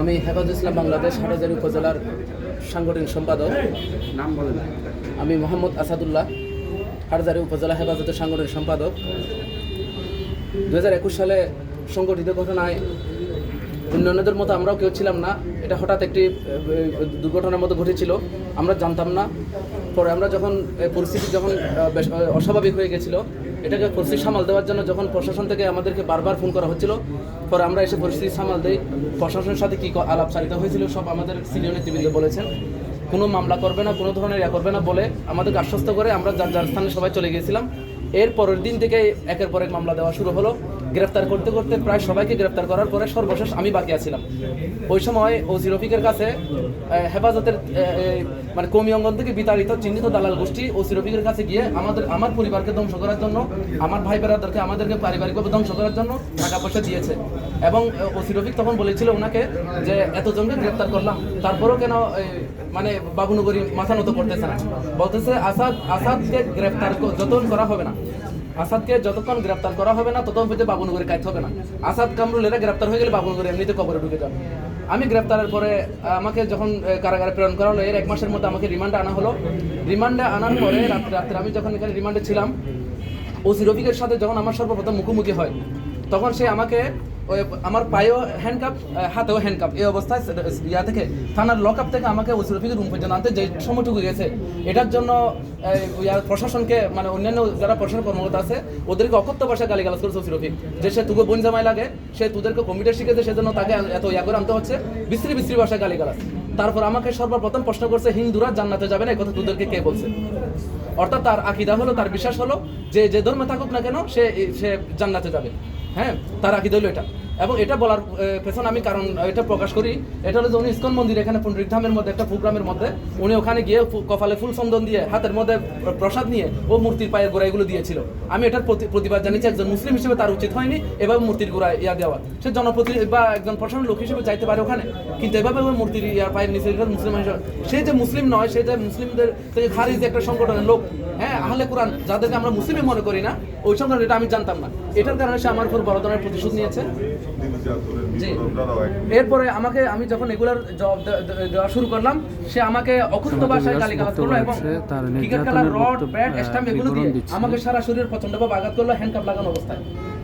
আমি হেফাজ ইসলাম বাংলাদেশ হাটাজারি উপজেলার সাংগঠনিক সম্পাদক। নাম বলেন। আমি মোহাম্মদ আসাদুল্লাহ হাটাজারি উপজেলা হেফাজতের সাংগঠনিক সম্পাদক। দু হাজার একুশ সালে সংগঠিত ঘটনায় অন্যান্যদের মতো আমরাও কেউ ছিলাম না। এটা হঠাৎ একটি দুর্ঘটনার মতো ঘটেছিল। আমরা জানতাম না। পরে আমরা যখন পরিস্থিতি যখন বেশ অস্বাভাবিক হয়ে গেছিল, এটাকে পরিস্থিতি সামাল দেওয়ার জন্য যখন প্রশাসন থেকে আমাদেরকে বারবার ফোন করা হচ্ছিল, পরে আমরা এসে পরিস্থিতি সামাল দিই, প্রশাসনের সাথে কী ক- আলাপচারিত হয়েছিল সব আমাদের সিনিয়র নেতৃবৃন্দ বলেছেন। কোনো মামলা করবে না, কোনো ধরনের ইয়া করবে না বলে আমাদেরকে আশ্বস্ত করে আমরা যার যার স্থানে সবাই চলে গিয়েছিলাম। এর পরের দিন থেকে একের পর এক মামলা দেওয়া শুরু হলো। গ্রেফতার করতে করতে প্রায় সবাইকে গ্রেফতার করার পরে সর্বশেষ আমি বাকি আছিলাম। ওই সময় ওসি রফিকের কাছে হেফাজতের মানে কমি অঙ্গন থেকে বিতাড়িত চিহ্নিত দালাল গোষ্ঠী ওসি রফিকের কাছে গিয়ে আমাদের, আমার পরিবারকে ধ্বংস করার জন্য, আমার ভাই বেড়াদেরকে আমাদেরকে পারিবারিকভাবে ধ্বংস করার জন্য টাকা পয়সা দিয়েছে। এবং ওসি রফিক তখন বলেছিল ওনাকে যে এতজনকে গ্রেফতার করলাম, তারপরেও কেন মানে বাবুনগরী মাথা নত করতেছে না। বলতেছে আসাদ, আসাদকে গ্রেফতার যতন করা হবে না। আসাদকে যতক্ষণ গ্রেপ্তার করা হবে না, ততক্ষণ পর্যন্ত বাবুনগরে কাজ হবে না। আসাদ কামরুলেরা গ্রেপ্তার হয়ে গেলে বাবুনগরে এমনিতে কবরে ঢুকে যাবে। আমি গ্রেপ্তারের পরে আমাকে যখন কারাগারে প্রেরণ করা হলো, এর এক মাসের মধ্যে আমাকে রিমান্ডে আনা হলো। রিমান্ডে আনার পরে রাত্রে রাত্রে আমি যখন এখানে রিমান্ডে ছিলাম, ওসি রফিকের সাথে যখন আমার সর্বপ্রথম মুখোমুখি হয়, তখন সে আমাকে ওই আমার পায়েও হ্যান্ডকাপ হাতেও হ্যান্ডকাপ এই অবস্থায় ইয়া থেকে, থানার লক আপ থেকে আমাকে ওসি রফিকের রুম পর্যন্ত আনতে যে সময়টুকু গেছে। এটার জন্য প্রশাসনকে মানে অন্যান্য যারা প্রশাসন কর্মকর্তা আছে, ওদেরকে অকথ্য ভাষায় গালিগালাজ করেছে ওসি রফিক যে সে তুকে বোন জামাই লাগে, সে তোদেরকে কম্পিউটার শিখেছে, সেজন্য তাকে এত ইয়া করে আনতে হচ্ছে। বিশ্রী বিশ্রী ভাষায় গালিগালাজ। তারপর আমাকে সর্বপ্রথম প্রশ্ন করছে, হিন্দুরা জান্নাতে যাবে না? কথা তোদেরকে কে বলছে? অর্থাৎ তার আকিদা হলো, তার বিশ্বাস হলো, যে যে ধর্মে থাকুক না কেন, সে সে জান্নাতে যাবে। হ্যাঁ তার আকিদা হলো এটা। এবং এটা বলার পেছনে আমি কারণ এটা প্রকাশ করি। এটা হলো যে উনি ইস্কন মন্দির, এখানে পণ্ডিত ধামের মধ্যে, একটা প্রোগ্রামের মধ্যে, উনি ওখানে গিয়ে কপালে ফুল চন্দন দিয়ে, হাতের মধ্যে প্রসাদ নিয়ে ও মূর্তির পায়ের গোড়াইগুলো দিয়েছিল। আমি এটার প্রতি- প্রতিবাদ জানিয়েছি, একজন মুসলিম হিসেবে তার উচিত হয়নি, এভাবে মূর্তির গোড়ায় ইয়া দেওয়া। সে জনপ্রতি, বা একজন প্রশাসন লোক হিসেবে যাইতে পারে ওখানে। কিন্তু এভাবে ওই মূর্তির ইয়ার পায়ের নিচে মুসলিম হিসেবে সে যে মুসলিম নয়, সে যে মুসলিমদের খারিজ একটা সংগঠনের লোক হ্যাঁ আহলে কোরআন যাদেরকে আমরা মুসলিমে মনে করি না ওই সময় এটা আমি জানতাম না। এটার কারণে সে আমার উপর বড় ধরনের প্রতিশোধ নিয়েছে। জি। এরপরে আমাকে আমি যখন এগুলার জবাব দেওয়া শুরু করলাম সে আমাকে অকুত্ত ভাষায় গালিগালাজ করল এবং ক্রিকেট খেলার রড ব্যাট স্টাম্প এগুলো দিয়ে আমাকে সারা শরীর প্রচণ্ডভাবে আঘাত করল হ্যান্ডকাপ লাগানো অবস্থায়।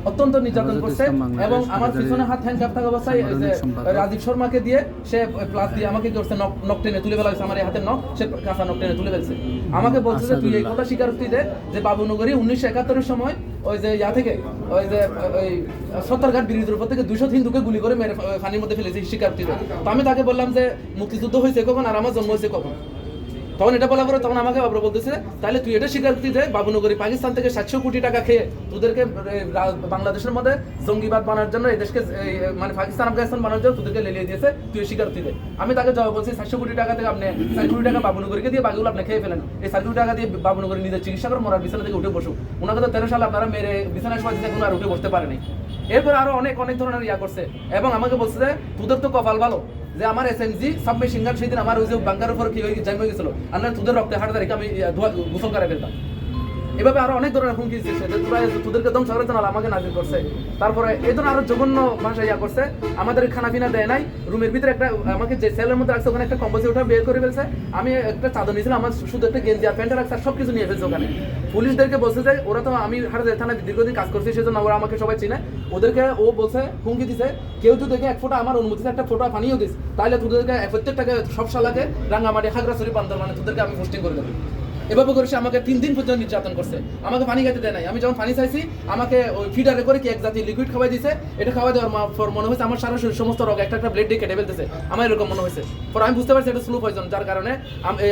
অত্যন্ত নির্যাতন করছে এবং আমার পিছনে হাত হ্যান্ডকাপ থাকা অবস্থায়। রাজীব শর্মাকে দিয়ে সে প্লাস দিয়ে আমাকে কি করছে নক টেনে তুলে ফেলা হয়েছে আমার এই হাতের নখ সে কাঁচা নক টেনে তুলে ফেলছে। আমাকে বলছে যে তুই এই কথা স্বীকারোক্তি দে যে বাবুনগরী উনিশশো একাত্তরের সময় ওই যে ইয়া থেকে ওই যে ওই সত্তরঘাট ব্রিজের উপর থেকে দুশো হিন্দুকে গুলি করে মেরে পানির মধ্যে ফেলেছে স্বীকারোক্তি দে তো আমি তাকে বললাম যে মুক্তিযুদ্ধ হয়েছে কখন? আর আমার জন্ম হয়েছে কখন? তখন এটা বলা পরে তখন আমাকে বাবরা বলতেছে তাহলে তুই এটা স্বীকারোক্তি দে বাবুনগরী পাকিস্তান থেকে সাতশো কোটি টাকা খেয়ে তোদেরকে বাংলাদেশের মধ্যে জঙ্গিবাদ বানার জন্য এই দেশকে এই, মানে পাকিস্তান আফগানিস্তান বানার জন্য তোদেরকে লেলিয়ে দিয়েছে তুই স্বীকারোক্তি দে আমি তাকে জবাব বলছি সাতশো কোটি টাকা থেকে আপনি ষাট কোটি টাকা বাবুনগরীকে দিয়ে বাকিগুলো আপনি খেয়ে ফেলেন। এই ষাট কোটি টাকা দিয়ে বাবুনগরী নিজের চিকিৎসা করে মরার বিছানা থেকে উঠে বসুক। ওনাকে তো তেরো সালে আপনারা মেরে বিছানায় সময় দিতে এখন আর উঠে বসতে পারেনি। এরপর আরও অনেক অনেক ধরনের ইয়া করছে এবং আমাকে বলছে যে তোদের তো কপাল ভালো। যে আমার এস এম জি সাবমেশিন গান সেদিন আমার ওই যে বাঙ্গার উপর কি হয়ে জাম গেছিল আল্লাহ তোদের রক্তে হাঁটা রেখে আমি গোসল করে ফেলতাম। এভাবে আরও অনেক ধরনের হুমকি দিচ্ছে যে তোরা তোদেরকে ধ্বংস করার জন্য আমাকে নাজিল করছে। তারপরে এই ধরনের আরও জঘন্য ভাষা ইয়া করছে। আমাদের খানা পিনা দেয় নাই। রুমের ভিতরে একটা, আমাকে যে সেলের মধ্যে রাখছে, ওখানে একটা কম্পোজি ওটা বের করে ফেলছে। আমি একটা চাদর নিয়েছিলাম, আমার শুধু একটা গেঞ্জি আর প্যান্ট রাখছে সব কিছু নিয়ে ফেলছে ওখানে। পুলিশদেরকে বলছে যে, ওরা তো আমি হাটাজারি থানায় দীর্ঘদিন কাজ করছি, সেজন্য ওরা আমাকে সবাই চিনে। ওদেরকে ও বলছে, হুমকি দিছে, কেউ যদি এক ফোটা আমার অনুমতি একটা ফোটা পানিও দিস, তাহলে তোদেরকে প্রত্যেকটাকে সব সালাকে রাঙ্গামাটি খাগড়াছড়ি বান্দর মানে তোদেরকে আমি পোস্টিং করে দেবো। এভাবে করে সে আমাকে তিন দিন পর্যন্ত নির্যাতন করছে। আমাকে পানি খেতে দেয় নাই। আমি যখন পানি চাইছি, আমাকে ওই ফিডারে করে কি এক জাতীয় লিকুইড খাওয়াই দিছে, এটা খাওয়াই দেওয়ার পর মনে হয়েছে আমার সারা শরীর সমস্ত রোগ একটা একটা ব্লেড দিয়ে কেটে ফেলতেছে। আমার এরকম মনে হয়েছে। পর আমি বুঝতে পারছি এটা স্লো পয়জন যার কারণে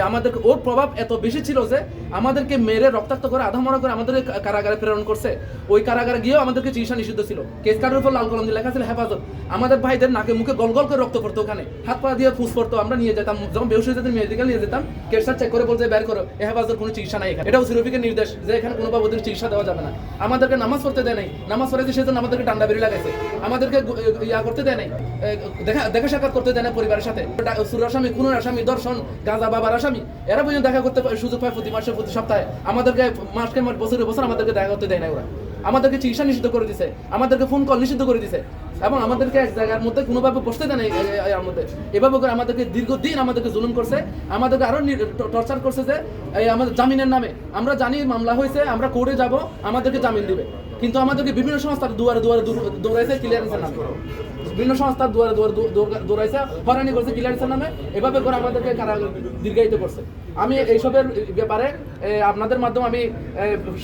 আমাদের ওর প্রভাব এত বেশি ছিল যে আমাদেরকে মেরে রক্তাক্ত করে, আধা মরা করে আমাদের কারাগারে প্রেরণ করছে। ওই কারাগারে গিয়েও আমাদেরকে চিকিৎসা নিষিদ্ধ ছিল। কেস কার্ডের উপর লাল কলম দিয়ে লেখা ছিল, হেফাজত। আমাদের ভাইদের নাকে মুখে গল গল করে রক্ত পড়তো ওখানে। হাত পা দিয়ে ফুস পড়তো, আমরা নিয়ে যেতাম। যখন বেউস যেতাম মেডিকেল নিয়ে যেতাম। কেসার চেক করে বলতে বের করো, এ হেফাজতের কোনো চিকিৎসা নাই এখানে। এটাও সিরোপিকের নির্দেশ যে এখানে কোনো বাবুদের চিকিৎসা দেওয়া যাবে না। আমাদেরকে নামাজ পড়তে দেয় নাই। নামাজ পড়েছে সেজন্য আমাদেরকে ডান্ডা বেরিয়ে লাগাইছে। আমাদেরকে ইয়া করতে দেয় নাই। দেখা দেখা সাক্ষাৎ করতে দেয় না পরিবারের সাথে। সুর আসামি কোন আসামি, দর্শন, গাঁজা বাবার আসামি, এরা পর্যন্ত দেখা করতে সুযোগ পায় প্রতি মাসে, প্রতি সপ্তাহে। আমাদেরকে মাসকে মাস বছরে বছর আমাদেরকে দেখা করতে দেয় না ওরা। আমাদেরকে চিকিৎসা নিষিদ্ধ করে দিছে, আমাদেরকে ফোন কল নিষিদ্ধ করে দিছে, এবং আমাদেরকে এক জায়গার মধ্যে কোনোভাবে বসতে দেয় না এর মধ্যে। এভাবে করে আমাদেরকে দীর্ঘদিন আমাদেরকে জুলুম করছে, আমাদেরকে আরও টর্চার করছে যে, এই আমাদের জামিনের নামে। আমরা জানি মামলা হয়েছে, আমরা কোর্টে যাব, আমাদেরকে জামিন দিবে। কিন্তু আমাদেরকে বিভিন্ন সংস্থার দুয়ারে দুয়ারে দৌড়াইছে ক্লিয়ারেন্সের নামে। বিভিন্ন সংস্থার দুয়ারে দুয়ারে দৌড়াইছে, হয়রানি করছে ক্লিয়ারেন্সের নামে। এভাবে করে আমাদেরকে কারা দীর্ঘায়িত করছে। আমি এইসবের ব্যাপারে আপনাদের মাধ্যমে আমি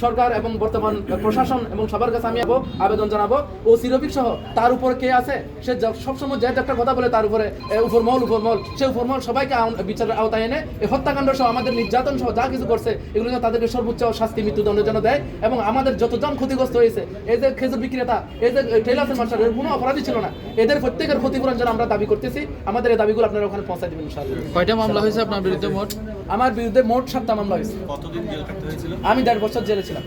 সরকার এবং বর্তমান প্রশাসন এবং সবার কাছে আমি আবো আবেদন জানাব। ও সিরফিক সহ তার উপরে কে আছে? সে সবসময় যে একটা কথা বলে তার উপরে উপরমহল উপরমহল। সে উপরমহল সবাইকে বিচারের আওতায় এনে এই হত্যাকাণ্ড সহ আমাদের নির্যাতন সহ যা কিছু করছে এগুলো যেন তাদেরকে সর্বোচ্চ শাস্তি মৃত্যুদণ্ডের জন্য দেয় এবং আমাদের যতজন ক্ষতিগ্রস্ত হয়েছে এই যে খেজুর বিক্রেতা এই যে টেলার্সের মাস্টার এর কোনো অপরাধী ছিল না। এদের প্রত্যেকের ক্ষতিপূরণ যেন আমরা দাবি করতেছি আমাদের এই দাবিগুলো আপনারা ওখানে পৌঁছায় দেবেন ইনশাআল্লাহ। কয়টা মামলা হয়েছে আপনার বিরুদ্ধে মোট? আমার বিরুদ্ধে মোট সাতটা মামলা হয়েছে। কতদিন জেল কাটতে হয়েছিল? আমি দেড় বছর জেলে ছিলাম।